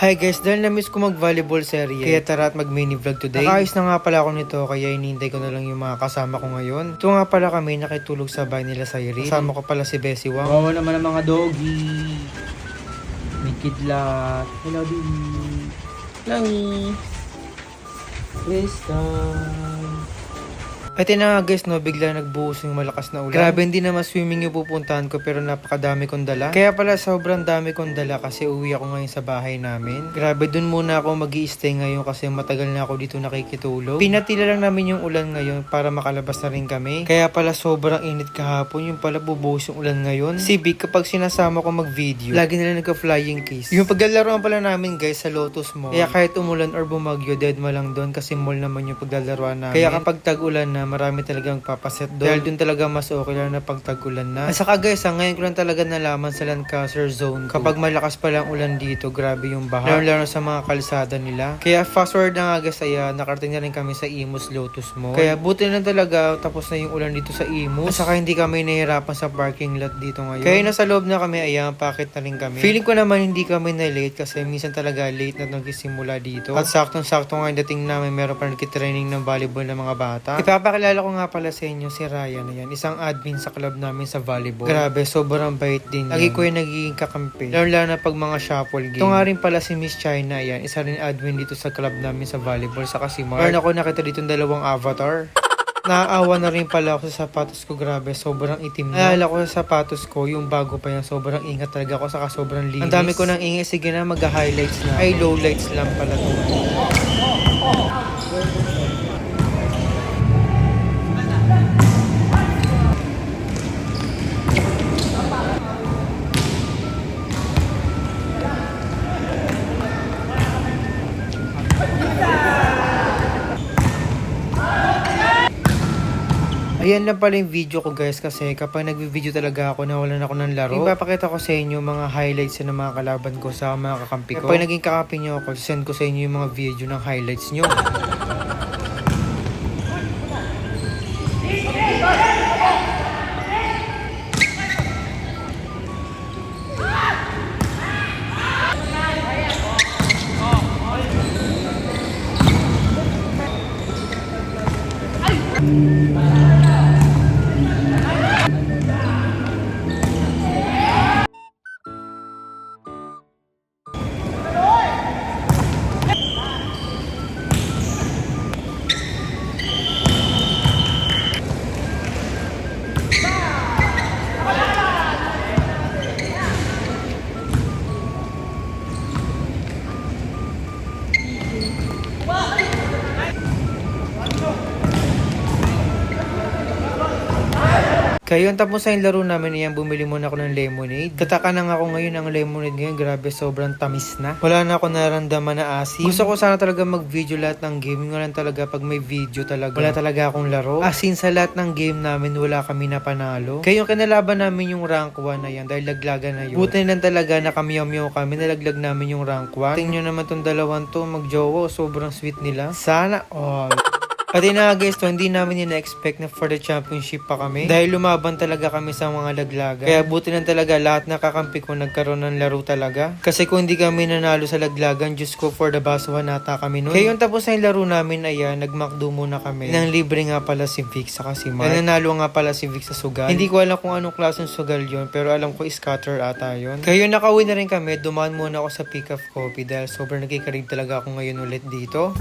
Hi guys, dahil na-miss ko mag-volleyball serye, kaya tara at mag-mini vlog today. Nakaayos na nga pala ako nito, kaya inintay ko na lang yung mga kasama ko ngayon. Ito nga pala kami nakitulog sa bahay nila sa Irene. Kasama ko pala si Bessie Wang. Kawawa naman ang mga doggy. May kidlat. Hello, baby. Langi. Kristen. At yun na nga guys, no, bigla nagbuhos yung malakas na ulan. Grabe, hindi naman swimming yung pupuntahan ko pero napakadami kong dala. Kaya pala sobrang dami kong dala kasi uwi ako ngayon sa bahay namin. Grabe, dun muna ako mag stay ngayon kasi matagal na ako dito nakikitulog. Pinatila lang namin yung ulan ngayon para makalabas na rin kami. Kaya pala sobrang init kahapon, yung pala bubuhos yung ulan ngayon. Si Vic, kapag sinasama ko mag-video, lagi na lang nagka-flying kiss. Yung paglalaroan pala namin guys sa Lotus Mall. Kaya kahit umulan or bumagyo, dead ma lang doon kasi mall naman yung paglalaroan namin. Kaya kapag tag-ulan na, marami talagang papaset doon. Dahil doon talaga mas okay lang na pag tag-ulan na. At saka guys, ah, ngayon ko lang talaga nalaman sa Lancaster Zone. ko. Kapag malakas pa lang ulan dito, grabe yung baha. Lalo lalo sa mga kalsada nila. Kaya fast forward na nga guys, ay nakarating na rin kami sa Imus Lotus Mall. Kaya buti na talaga tapos na yung ulan dito sa Imus. At saka hindi kami nahihirapan sa parking lot dito ngayon. Kaya nasa loob na kami, ayan, pakit na rin kami. Feeling ko naman hindi kami na late kasi minsan talaga late na nagsisimula dito. At saktong-sakto nga dating namin, meron pa nagkitraining ng volleyball ng mga bata. Ipapakilala ko nga pala sa inyo si Ryan na yan, isang admin sa club namin sa volleyball. Grabe, sobrang bait din yan. Lagi ko yung nagiging kakampi. Lalo lalo na pag mga shuffle game. Ito nga rin pala si Miss China yan, isa rin admin dito sa club namin sa volleyball sa Kasimar. Meron ako nakita dito dalawang avatar. Naaawa na rin pala ako sa sapatos ko, grabe, sobrang itim na. Naalala ko sa sapatos ko, yung bago pa yan, sobrang ingat talaga ako, saka sobrang linis. Ang dami ko nang ingay, sige na, mag-highlights na. Ay, lowlights lang pala to. Ayan lang pala yung video ko guys kasi kapag nagvi-video talaga ako na wala na ako ng laro, ipapakita ko sa inyo mga highlights ng mga kalaban ko sa mga kakampi ko. Kapag naging kakampi nyo ako, send ko sa inyo yung mga video ng highlights nyo. Kaya yun, tapos sa yung laro namin, ayan, bumili muna ako ng lemonade. Tataka na nga ako ngayon ang lemonade ngayon, grabe, sobrang tamis na. Wala na ako naramdaman na asim. Gusto ko sana talaga mag-video lahat ng game, nga lang talaga pag may video talaga. Wala talaga akong laro. Asin sa lahat ng game namin, wala kami napanalo. Kaya yung kinalaban namin yung rank 1 na yan, dahil laglagan na yun. Buti na lang talaga na kamiyaw kami, nalaglag namin yung rank 1. Tingnan nyo naman tong dalawang to, magjowa, sobrang sweet nila. Sana all. At yun na guys, hindi namin yun na-expect na for the championship pa kami. Dahil lumaban talaga kami sa mga laglaga. Kaya buti lang talaga lahat nakakampi ko nagkaroon ng laro talaga. Kasi kung hindi kami nanalo sa laglagan, Diyos ko for the basuhan nata kami nun. Kaya yung tapos na yung laro namin, ayan, nagmakdo muna kami. Nang libre nga pala si Vic sa si Mark. nanalo nga pala si Vic sa sugal. Hindi ko alam kung anong klaseng sugal yon pero alam ko scatter ata yon. Kaya yun, nakauwi na rin kami. Dumaan muna ako sa pick up coffee dahil sobrang nagkikarig talaga ako ngayon ulit dito.